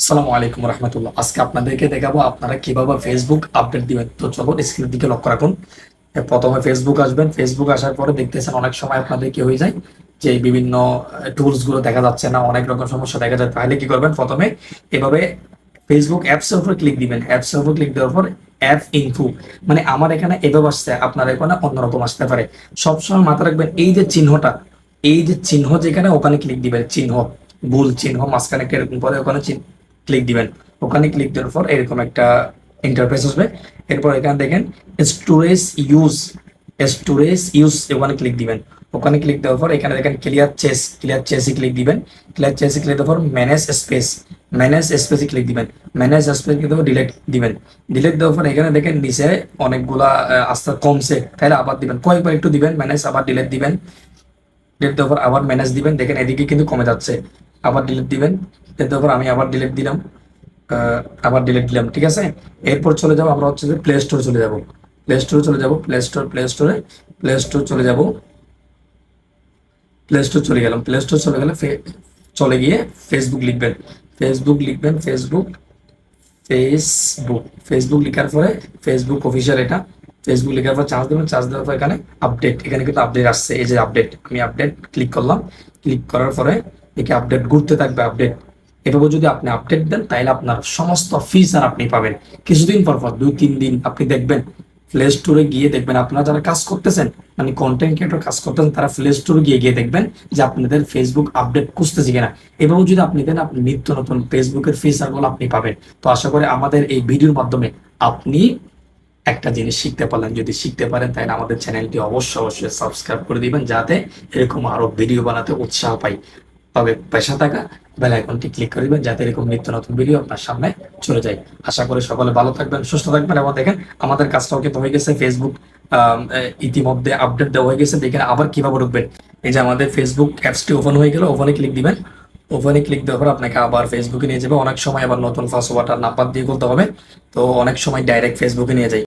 আসসালামু আলাইকুম রহমতুল্লাহ। আজকে আপনাদেরকে দেখাবো আপনারা কীভাবে ফেসবুক আপডেট দিবেন। তো চলো স্ক্রিনের দিকে লক্ষ্য রাখুন। প্রথমে ফেসবুক আসবেন। ফেসবুক আসার পরে দেখতেছেন অনেক সময় আপনাদের কি হয়ে যায় যে বিভিন্ন টুলসগুলো দেখা যাচ্ছে না, অনেক রকম সমস্যা দেখা যায়। তাহলে কি করবেন? প্রথমে এভাবে ফেসবুক অ্যাপস এর উপর ক্লিক দিবেন। অ্যাপস এর উপর ক্লিক দেওয়ার পর অ্যাপ ইনফু মানে আমার এখানে এভাবে আসছে, আপনার এখানে অন্যরকম আসতে পারে। সবসময় মাথায় রাখবেন, এই যে চিহ্নটা, এই যে চিহ্ন যেখানে, ওখানে ক্লিক দিবেন। চিহ্ন, ভুল চিহ্ন, মাঝখানে এরকম পরে ওখানে ক্লিক দিবেন। ওখানে ক্লিক দেওয়ার পর এরকম একটা ইন্টারফেস আসবে। এরপর এখানে দেখেন স্টোরেজ ইউজ স্টোরেজ ইউজ ওখানে ক্লিক দিবেন। ওখানে ক্লিক দেওয়ার পর এখানে দেখেন ক্লিয়ার চেস ক্লিয়ার চেসে ক্লিক দিবেন। ক্লিয়ার চেসে ক্লিক দেওয়ার পর ম্যানেজ স্পেস ম্যানেজ স্পেসে ক্লিক দিবেন। ম্যানেজ স্পেস দেওয়ার ডিলেট দিবেন। ডিলেট দেওয়ার পর এখানে দেখেন নিচে অনেকগুলা আস্তে কমছে। তাহলে আবার দিবেন। কয়েকবার একটু দিবেন ম্যানেজ আবার ডিলেট দিবেন। ডিলেট দেওয়ার পর আবার ম্যানেজ দিবেন। দেখেন এদিকে কিন্তু কমে যাচ্ছে। আবার ডিলিট দিবেন। দেওয়ার পর আমি আবার ডিলিট দিলাম। আবার ডিলিট দিলাম, ঠিক আছে? এরপর চলে যাব আমরা হচ্ছে যে প্লে স্টোর চলে যাব। প্লে স্টোরে চলে যাব প্লে স্টোর প্লে স্টোরে প্লে স্টোর চলে যাব। প্লে স্টোর চলে গেলাম। প্লে স্টোর চলে গেলে চলে গিয়ে ফেসবুক লিখবেন। ফেসবুক লিখবেন ফেসবুক ফেসবুক ফেসবুক লেখার পরে ফেসবুক অফিসিয়াল এটা। ফেসবুক লেখার পর চার্জ দেবেন চার্জ দেওয়ার পর এখানে আপডেট এখানে কিন্তু আপডেট আসছে। এই যে আপডেট আমি আপডেট ক্লিক করলাম। ক্লিক করার পরে একে আপডেট ঘুরতে থাকবে আপডেট এভাবে যদি আপনি আপডেট দেন, তাহলে আপনার সমস্ত ফিচার আপনি পাবেন। কিছুদিন পর পর, দুই, তিন দিন আপনি দেখবেন প্লে স্টোরে গিয়ে দেখবেন, আপনারা যারা কাজ করতেছেন মানে কন্টেন্ট ক্রিয়েটর কাজ করতেছেন, তারা প্লে স্টোরে গিয়ে গিয়ে দেখবেন যে আপনাদের ফেসবুক আপডেট খুঁজতেছে কিনা। এভাবে যদি আপনি দেন, আপনি নিত্য নতুন ফেসবুকের ফিচারগুলো আপনি পাবেন। তো আশা করি আমাদের এই ভিডিওর মাধ্যমে আপনি একটা জিনিস শিখতে পারলেন। যদি শিখতে পারেন, তাহলে আমাদের চ্যানেলটি অবশ্যই অবশ্যই সাবস্ক্রাইব করে দিবেন, যাতে এরকম আরও ভিডিও বানাতে উৎসাহ পাই। তবে পেশা থাকা, বেল আইকনটি ক্লিক করে দিবেন যাতে এরকম নিত্য নতুন ভিডিও আপনার সামনে চলে যায়। আশা করি সকলে ভালো থাকবেন, সুস্থ থাকবেন এবং দেখেন আমাদের কাজটাও কিন্তু হয়ে গেছে ফেসবুক ইতিমধ্যে আপডেট দেওয়া হয়ে গেছে। দেখেন আবার কীভাবে ঢুকবেন। এই যে আমাদের ফেসবুক অ্যাপসটি ওপেন হয়ে গেল ওপেনে ক্লিক দিবেন। ওপেনে ক্লিক দেওয়ার পর আপনাকে আবার ফেসবুকে নিয়ে যাবে। অনেক সময় আবার নতুন পাসওয়ার্ড আর নাম্বার দিয়ে খুলতে হবে। তো অনেক সময় ডাইরেক্ট ফেসবুকে নিয়ে যায়